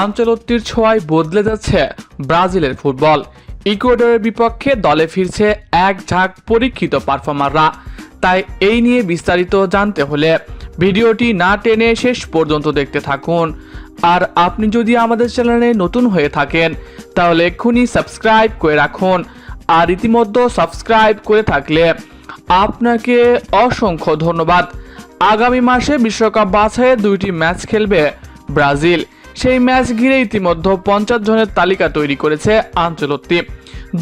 আঞ্চলত্তির ছোঁয়ায় বদলে যাচ্ছে ব্রাজিলের ফুটবল। ইকুয়েডরের বিপক্ষে দলে ফিরছে এক ঝাঁক পরীক্ষিত পারফর্মাররা। তাই এই নিয়ে বিস্তারিত জানতে হলে ভিডিওটি না টেনে শেষ পর্যন্ত দেখতে থাকুন। আর আপনি যদি আমাদের চ্যানেলে নতুন হয়ে থাকেন, তাহলে এক্ষুনি সাবস্ক্রাইব করে রাখুন। আর ইতিমধ্যে সাবস্ক্রাইব করে থাকলে আপনাকে অসংখ্য ধন্যবাদ। আগামী মাসে বিশ্বকাপ বাছাইয়ে দুইটি ম্যাচ খেলবে ব্রাজিল। সেই ম্যাচ ঘিরে ইতিমধ্যে পঞ্চাশ জনের তালিকা তৈরি করেছে আঞ্চলত্তি।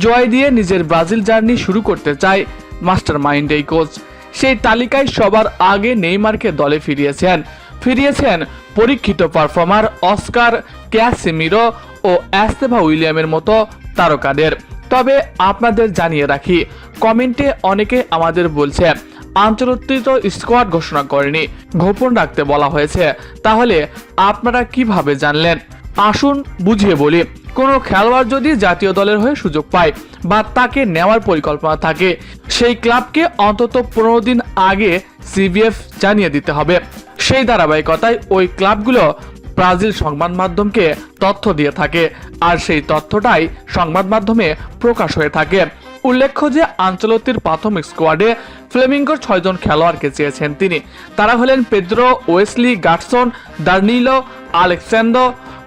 জয় দিয়ে নিজের ব্রাজিল জার্নি শুরু করতে চায় মাস্টার মাইন্ড এই কোচ। সেই তালিকায় সবার আগে নেইমারকে দলে ফিরিয়েছেন। ফিরিয়েছেন পরীক্ষিত পারফর্মার অস্কার ক্যাসিমিরো ও অ্যাস্তেভা উইলিয়ামের মতো তারকাদের। তবে আপনাদের জানিয়ে রাখি, কমেন্টে অনেকে আমাদের বলছে আন্তর্জাতিক স্কোয়াড ঘোষণা করেনি। গোপন রাখতে বলা হয়েছে। তাহলে আপনারা কীভাবে জানলেন? আসুন বুঝিয়ে বলি। কোনো খেলোয়াড় যদি জাতীয় দলের হয়ে সুযোগ পায় বা তাকে নেওয়ার পরিকল্পনা থাকে, সেই ক্লাবকে অন্তত পনেরো দিন আগে সিবিএফ জানিয়ে দিতে হবে। সেই ধারাবাহিকতায় ওই ক্লাবগুলো ব্রাজিল সংবাদ মাধ্যমকে তথ্য দিয়ে থাকে, আর সেই তথ্যটাই সংবাদ মাধ্যমে প্রকাশ হয়ে থাকে। উল্লেখ্য যে আঞ্চলতির প্রাথমিক স্কোয়াডে ফ্লেমিঙ্গোর ছয়জন খেলোয়াড়কে চেয়েছেন তিনি। তারা হলেন Pedro, Wesley Gatson Danilo Alexandro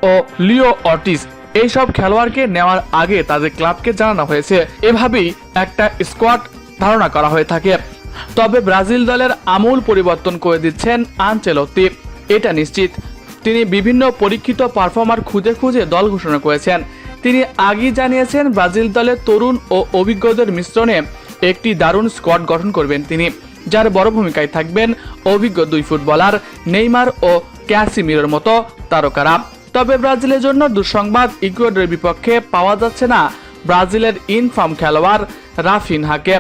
ও লিও অর্টিস। এইসব খেলোয়াড়কে নেওয়ার আগে তাদের ক্লাবকে জানানো হয়েছে। এভাবেই একটা স্কোয়াড ধারণা করা হয়ে থাকে। তবে ব্রাজিল দলের আমূল পরিবর্তন করে দিচ্ছেন আনচেলত্তি এটা নিশ্চিত। তিনি বিভিন্ন পরীক্ষিত পারফর্মার খুঁজে খুঁজে দল ঘোষণা করেছেন। তিনি আগেই জানিয়েছেন ব্রাজিল দলের তরুণ ও অভিজ্ঞদের মিশ্রণে একটি দারুণ স্কোয়াড গঠন করবেন তিনি, যার বড় ভূমিকায় থাকবেন অভিজ্ঞ দুই ফুটবলার নেইমার ও ক্যাসিমিরোর মতো তারকারা। তবে ব্রাজিলের জন্য দুঃসংবাদ, ইকুয়েডরের বিপক্ষে পাওয়া যাচ্ছে না ব্রাজিলের ইনফর্ম খেলোয়াড় রাফিনহাকে।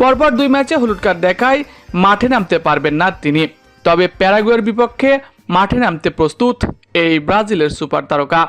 পরপর দুই ম্যাচে হলুদ কার্ড দেখায় মাঠে নামতে পারবেন না তিনি। তবে প্যারাগুয়ের বিপক্ষে মাঠে নামতে প্রস্তুত এই ব্রাজিলের সুপার তারকা।